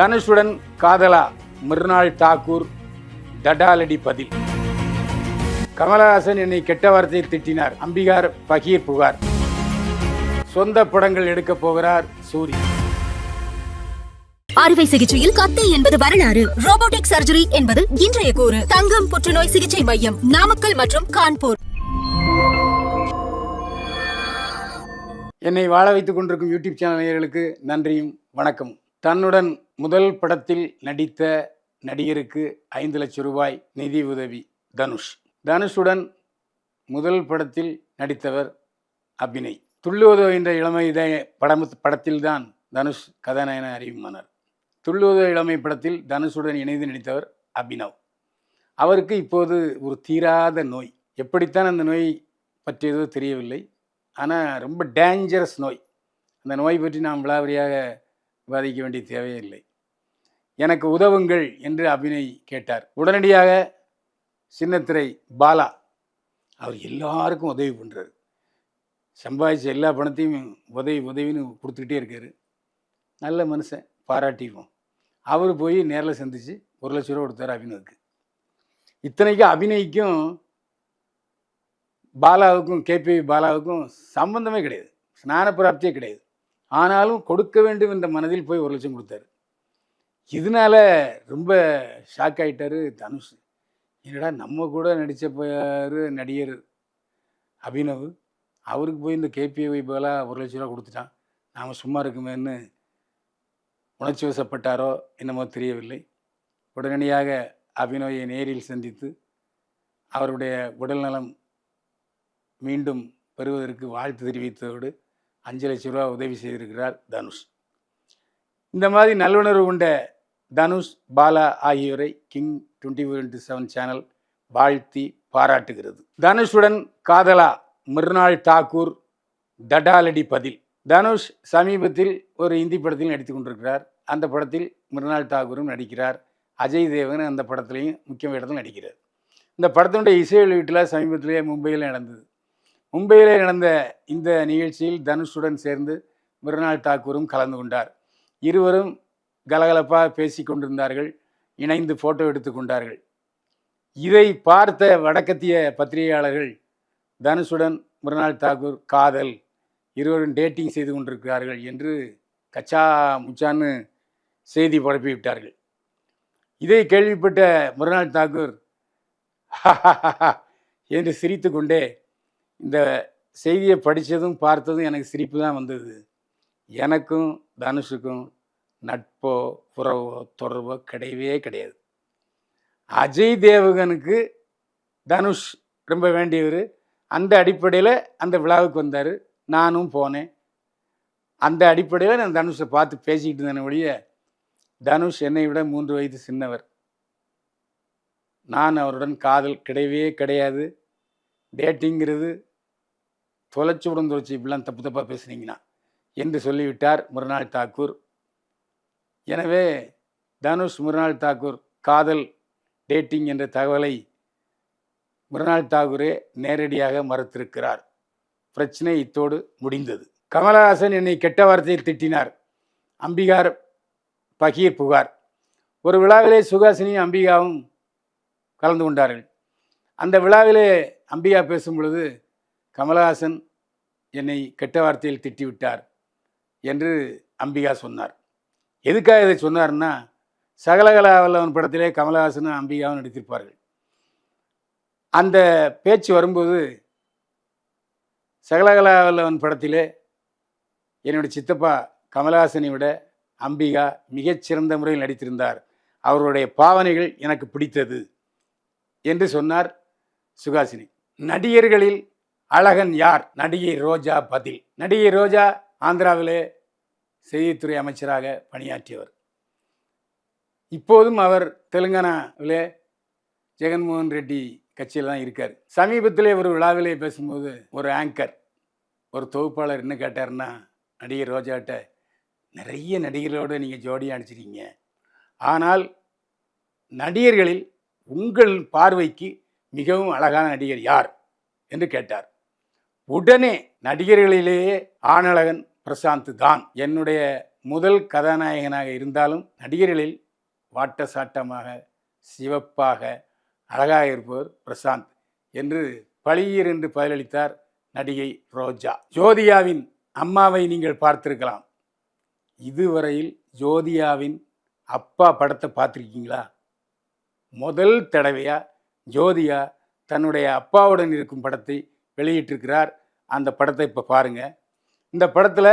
தனுஷுடன் காதலா மிர்னால் தாக்கூர் தடாலடி பதில். கமலஹாசன் என்னை கெட்ட வார்த்தையில் திட்டினார். அம்பிகார் பகீர் புகார். சொந்த படங்கள் எடுக்கப் போகிறார் சூரி. அறுவை சிகிச்சையில் கத்தை என்பது வரலாறு. ரோபோட்டிக் சர்ஜரி என்பது இன்றைய கூறு. தங்கம் புற்றுநோய் சிகிச்சை மையம் நாமக்கல் மற்றும் கான்பூர். என்னை வாழ வைத்துக் கொண்டிருக்கும் யூடியூப் சேனல் நேயர்களுக்கு நன்றியும் வணக்கம் தன்னுடன் முதல் படத்தில் நடித்த நடிகருக்கு ஐந்து லட்சம் ரூபாய் நிதி உதவி தனுஷ். தனுஷுடன் முதல் படத்தில் நடித்தவர் அபிநய். துள்ளுவதோ என்ற இளமை இதய படம் படத்தில்தான் தனுஷ் கதாநாயகன அறிவிமானார் துள்ளுவதோ இளமை படத்தில் தனுஷுடன் இணைந்து நடித்தவர் அபினவ். அவருக்கு இப்போது ஒரு தீராத நோய். எப்படித்தான் அந்த நோய் பற்றியதோ தெரியவில்லை. ஆனால் ரொம்ப டேஞ்சரஸ் நோய். அந்த நோய் பற்றி நாம் விளாவரியாக விவாதிக்க வேண்டிய தேவையில்லை எனக்கு உதவுங்கள் என்று அபிநய் கேட்டார். உடனடியாக சின்னத்திரை பாலா அவர் எல்லாருக்கும் உதவி பண்ணுறாரு சம்பாதிச்ச எல்லா பணத்தையும் உதவி உதவின்னு கொடுத்துக்கிட்டே இருக்கார். நல்ல மனுஷன் பாராட்டிடுவோம். அவர் போய் நேரில் சந்தித்து ஒரு லட்ச ரூபா கொடுத்தாரு அபினவுக்கு இத்தனைக்கும் அபிநய்க்கும் பாலாவுக்கும் கேபி பாலாவுக்கும் சம்பந்தமே கிடையாது. ஸ்நான பிராப்தியே கிடையாது. ஆனாலும் கொடுக்க வேண்டும் என்ற மனதில் போய் ஒரு லட்சம் கொடுத்தாரு. இதனால ரொம்ப ஷாக் ஆகிட்டார் தனுஷ். என்னடா நம்ம கூட நடித்த போயார் நடிகர் அபினவ். அவருக்கு போய் இந்த கேபிஐ பதிலாக ஒரு லட்ச ரூபா கொடுத்துட்டான். நாம் சும்மா இருக்குமேன்னு உணர்ச்சி வசப்பட்டாரோ என்னமோ தெரியவில்லை. உடனடியாக அபினவை நேரில் சந்தித்து அவருடைய உடல்நலம் மீண்டும் பெறுவதற்கு வாழ்த்து தெரிவித்ததோடு அஞ்சு லட்ச ரூபா உதவி செய்திருக்கிறார் தனுஷ். இந்த மாதிரி நல்லுணர்வு கொண்ட தனுஷ் பாலா ஆகியோரை king twenty four into seven channel வாழ்த்தி பாராட்டுகிறது. தனுஷுடன் காதலா மிர்னால் தாக்கூர் தடாலடி பதில். தனுஷ் சமீபத்தில் ஒரு இந்தி படத்தில் நடித்து கொண்டிருக்கிறார். அந்த படத்தில் மிர்னால் தாக்கூரும் நடிக்கிறார். அஜய் தேவன் அந்த படத்துலையும் முக்கிய இடத்தில் நடிக்கிறார். இந்த படத்தினுடைய இசை வெளியீட்டில் சமீபத்திலேயே மும்பையில் நடந்தது. மும்பையிலே நடந்த இந்த நிகழ்ச்சியில் தனுஷுடன் சேர்ந்து மிருனால் தாக்கூரும் கலந்து கொண்டார். இருவரும் கலகலப்பாக பேசி கொண்டிருந்தார்கள். இணைந்து ஃபோட்டோ எடுத்து கொண்டார்கள். இதை பார்த்த வடக்கத்திய பத்திரிகையாளர்கள் தனுஷுடன் மிருனால் தாக்கூர் காதல் இருவரும் டேட்டிங் செய்து கொண்டிருக்கிறார்கள் என்று கச்சா முச்சான்னு செய்தி பரப்பி விட்டார்கள். இதை கேள்விப்பட்ட மிருனால் தாக்கூர் என்று சிரித்து கொண்டே இந்த செய்தியை படித்ததும் பார்த்ததும் எனக்கு சிரிப்பு தான் வந்தது. எனக்கும் தனுஷுக்கும் நட்போ உறவோ தொடர்போ கிடையவே கிடையாது. அஜய் தேவகனுக்கு தனுஷ் ரொம்ப வேண்டியவர். அந்த அடிப்படையில் அந்த விழாவுக்கு வந்தார். நானும் போனேன். அந்த அடிப்படையில் நான் தனுஷை பார்த்து பேசிக்கிட்டு இருந்தேன் ஒழிய தனுஷ் என்னை விட மூன்று வயது சின்னவர். நான் அவருடன் காதல் கிடையவே கிடையாது. டேட்டிங்கிறது தொலைச்சி விடும் இப்படிலாம் தப்பு தப்பாக பேசுனீங்கன்னா என்று சொல்லிவிட்டார் மிருனால் தாக்கூர். எனவே தனுஷ் மிருனால் தாக்கூர் காதல் டேட்டிங் என்ற தகவலை மிருனால் தாகூரே நேரடியாக மறுத்திருக்கிறார். பிரச்சனை இத்தோடு முடிந்தது. கமலஹாசன் என்னை கெட்ட வார்த்தையில் திட்டினார். அம்பிகார் பகீர் புகார். ஒரு விழாவிலே சுகாசினியும் அம்பிகாவும் கலந்து கொண்டார்கள். அந்த விழாவிலே அம்பிகா பேசும் பொழுது கமலஹாசன் என்னை கெட்ட வார்த்தையில் திட்டிவிட்டார் என்று அம்பிகா சொன்னார். எதுக்காக இதை சொன்னார்னா சகலகலாவல்லவன் படத்திலே கமலஹாசனும் அம்பிகாவும் நடித்திருப்பார்கள். அந்த பேச்சு வரும்போது சகலகலாவல்லவன் படத்திலே என்னுடைய சித்தப்பா கமலஹாசனை விட அம்பிகா மிகச்சிறந்த முறையில் நடித்திருந்தார். அவருடைய பாவனைகள் எனக்கு பிடித்தது என்று சொன்னார் சுகாசினி. நடிகர்களில் அழகன் யார்? நடிகை ரோஜா பதில். நடிகை ரோஜா ஆந்திராவிலே செய்தித்துறை அமைச்சராக பணியாற்றியவர். இப்போதும் அவர் தெலுங்கானாவிலே ஜெகன்மோகன் ரெட்டி கட்சியில் தான் இருக்கார். சமீபத்திலே ஒரு விழாவிலே பேசும்போது ஒரு ஆங்கர் ஒரு தொகுப்பாளர் என்ன கேட்டார்னா நடிகர் ரோஜாட்ட நிறைய நடிகர்களோடு நீங்கள் ஜோடியாக அடிச்சிருக்கீங்க ஆனால் நடிகர்களில் உங்கள் பார்வைக்கு மிகவும் அழகான நடிகர் யார்? என்று கேட்டார். உடனே நடிகர்களிலேயே ஆனழகன் பிரசாந்த் தான். என்னுடைய முதல் கதாநாயகனாக இருந்தாலும் நடிகர்களில் வாட்ட சாட்டமாக சிவப்பாக அழகாக இருப்பவர் பிரசாந்த் என்று பளியர் என்று பதிலளித்தார் நடிகை ரோஜா. ஜோதியாவின் அம்மாவை நீங்கள் பார்த்திருக்கலாம். இதுவரையில் ஜோதியாவின் அப்பா படத்தை பார்த்துருக்கீங்களா? முதல் தடவையாக ஜோதியா தன்னுடைய அப்பாவுடன் இருக்கும் படத்தை வெளியிட்டிருக்கிறார். அந்த படத்தை இப்போ பாருங்கள் இந்த படத்தில்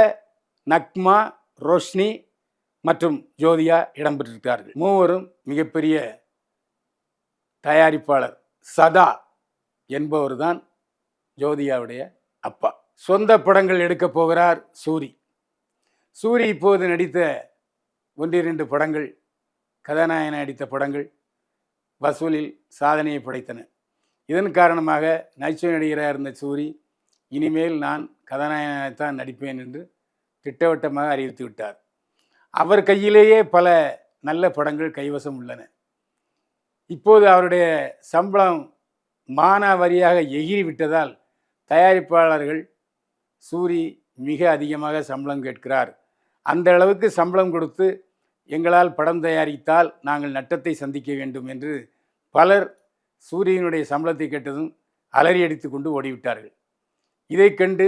நக்மா ரோஷ்னி மற்றும் ஜோதியா இடம்பெற்றிருக்கிறார்கள். மூவரும் மிகப்பெரிய தயாரிப்பாளர். சதா என்பவர் தான் ஜோதியாவுடைய அப்பா. சொந்த படங்கள் எடுக்கப் போகிறார் சூரி. சூரி இப்போது நடித்த ஒன்றிரண்டு படங்கள் கதாநாயகன் நடித்த படங்கள் வசூலில் சாதனையை படைத்தன. இதன் காரணமாக நகைச்சுவை நடிகராக இருந்த சூரி இனிமேல் நான் கதாநாயகனாகத்தான் நடிப்பேன் என்று திட்டவட்டமாக அறிவித்து விட்டார் அவர் கையிலேயே பல நல்ல படங்கள் கைவசம் உள்ளன. இப்போது அவருடைய சம்பளம் மானாவாரியாக எகிரி விட்டதால் தயாரிப்பாளர்கள் சூரி மிக அதிகமாக சம்பளம் கேட்கிறார். அந்த அளவுக்கு சம்பளம் கொடுத்து எங்களால் படம் தயாரித்தால் நாங்கள் நட்டத்தை சந்திக்க வேண்டும் என்று பலர் சூரியனுடைய சம்பளத்தை கேட்டதும் அலறி அடித்து கொண்டு ஓடிவிட்டார்கள். இதை கண்டு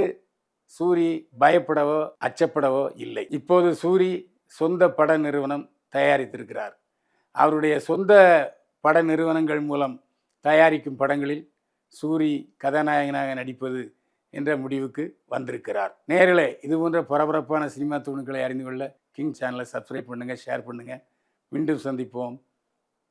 சூரி பயப்படவோ அச்சப்படவோ இல்லை. இப்போது சூரி சொந்த பட நிறுவனம் தயாரித்திருக்கிறார். அவருடைய சொந்த பட நிறுவனங்கள் மூலம் தயாரிக்கும் படங்களில் சூரி கதாநாயகனாக நடிப்பது என்ற முடிவுக்கு வந்திருக்கிறார். நேரில் இது போன்ற பரபரப்பான சினிமா துணுக்களை அறிந்து கொள்ள கிங் சேனலை சப்ஸ்கிரைப் பண்ணுங்கள் ஷேர் பண்ணுங்கள் மீண்டும் சந்திப்போம்.